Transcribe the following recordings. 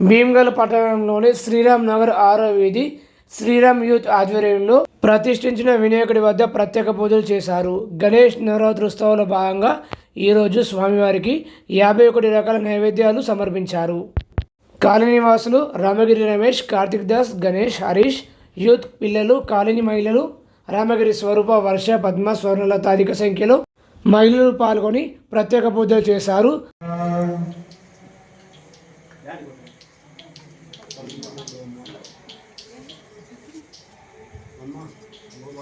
భీమ్గల్ పట్టణంలోని శ్రీరామ్ నగర్ ఆరో వీధి శ్రీరామ్ యూత్ ఆధ్వర్యంలో ప్రతిష్ఠించిన వినాయకుడి వద్ద ప్రత్యేక పూజలు చేశారు. గణేష్ నవరాత్రి భాగంగా ఈరోజు స్వామివారికి యాభై ఒకటి రకాల నైవేద్యాలు సమర్పించారు. కాలనీవాసులు రామగిరి రమేష్ కార్తిక్ దాస్ గణేష్ హరీష్ యూత్ పిల్లలు కాలనీ మహిళలు రామగిరి స్వరూప వర్ష పద్మ స్వర్ణలత అధిక సంఖ్యలో మహిళలు పాల్గొని ప్రత్యేక పూజలు చేశారు.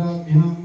Bunlar inan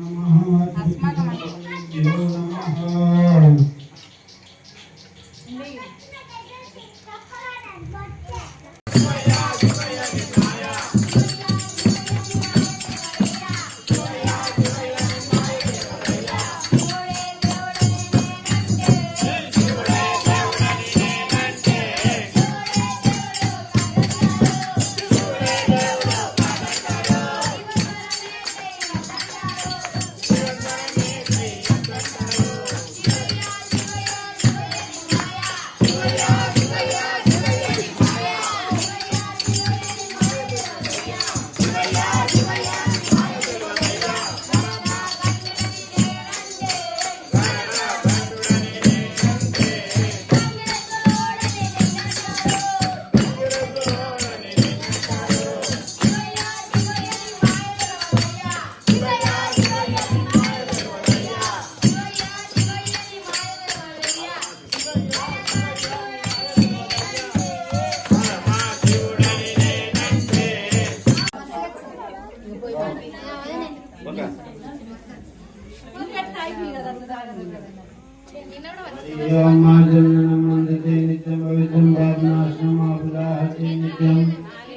बघा.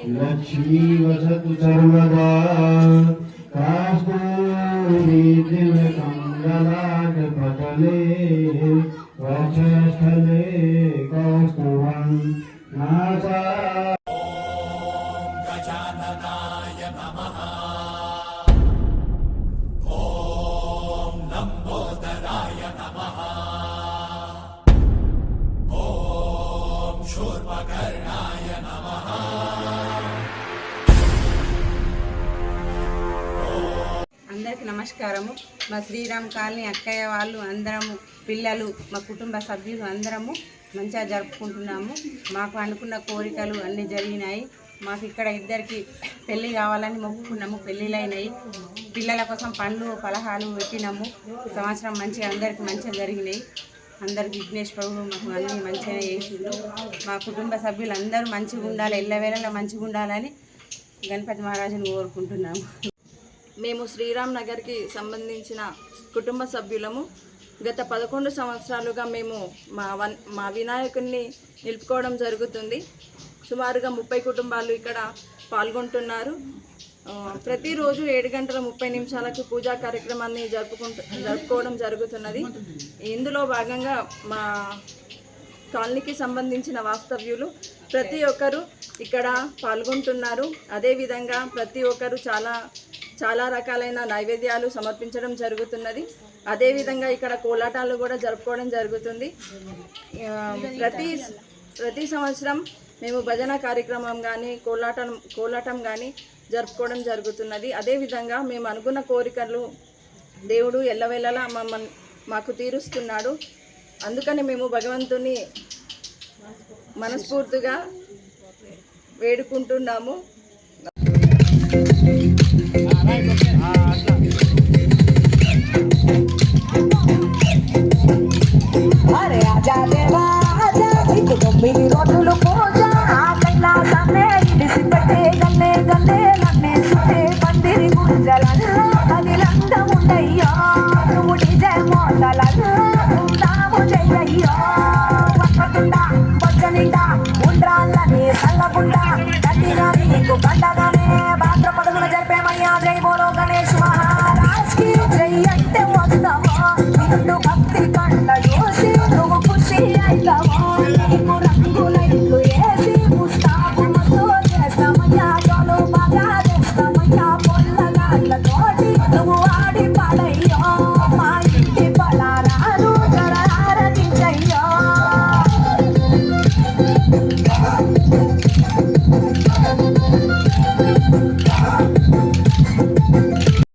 लक्ष्मी वसतु सर्वदा कास्तूरी दिवकङ्गलाटपटले वक्षस्थले कौस्तुभम् नासा అందరికి నమస్కారము. మా శ్రీరామ్ కాలనీ అక్కయ్య వాళ్ళు అందరము పిల్లలు మా కుటుంబ సభ్యులు అందరము మంచిగా జరుపుకుంటున్నాము. మాకు అనుకున్న కోరికలు అన్నీ జరిగినాయి. మాకు ఇక్కడ ఇద్దరికి పెళ్ళి కావాలని మొక్కుకున్నాము పెళ్ళిళ్ళైనాయి పిల్లల కోసం పండ్లు పలహాలు పెట్టినాము. సంవత్సరం మంచిగా అందరికి మంచిగా జరిగినాయి. అందరికి విఘ్నేశ్వరుడు మాకు అన్నీ మంచిగా చేసిండు. మా కుటుంబ సభ్యులు అందరూ మంచిగా ఉండాలి ఎల్లవేళలా మంచిగా ఉండాలని గణపతి మహారాజుని కోరుకుంటున్నాము. మేము శ్రీరామ్ నగర్కి సంబంధించిన కుటుంబ సభ్యులము. గత పదకొండు సంవత్సరాలుగా మేము మా వన్ మా వినాయకుడిని నిలుపుకోవడం జరుగుతుంది. సుమారుగా ముప్పై కుటుంబాలు ఇక్కడ పాల్గొంటున్నారు. ప్రతిరోజు ఏడు గంటల ముప్పై నిమిషాలకు పూజా కార్యక్రమాన్ని జరుపుకుంటు జరుపుకోవడం జరుగుతున్నది. ఇందులో భాగంగా మా కాలనీకి సంబంధించిన వాస్తవ్యులు ప్రతి ఒక్కరు ఇక్కడ పాల్గొంటున్నారు. అదేవిధంగా ప్రతి ఒక్కరు చాలా చాలా రకాలైన నైవేద్యాలు సమర్పించడం జరుగుతున్నది. అదేవిధంగా ఇక్కడ కోలాటాలు కూడా జరుపుకోవడం జరుగుతుంది. ప్రతి ప్రతి సంవత్సరం మేము భజన కార్యక్రమం కానీ కోలాటం కోలాటం కానీ జరుపుకోవడం జరుగుతున్నది. అదేవిధంగా మేము అనుకున్న కోరికలు దేవుడు ఎల్లవేళలా మమ్మల్ని మాకు తీరుస్తున్నాడు. అందుకని మేము భగవంతుని మనస్ఫూర్తిగా వేడుకుంటున్నాము. અરે આજા દેવા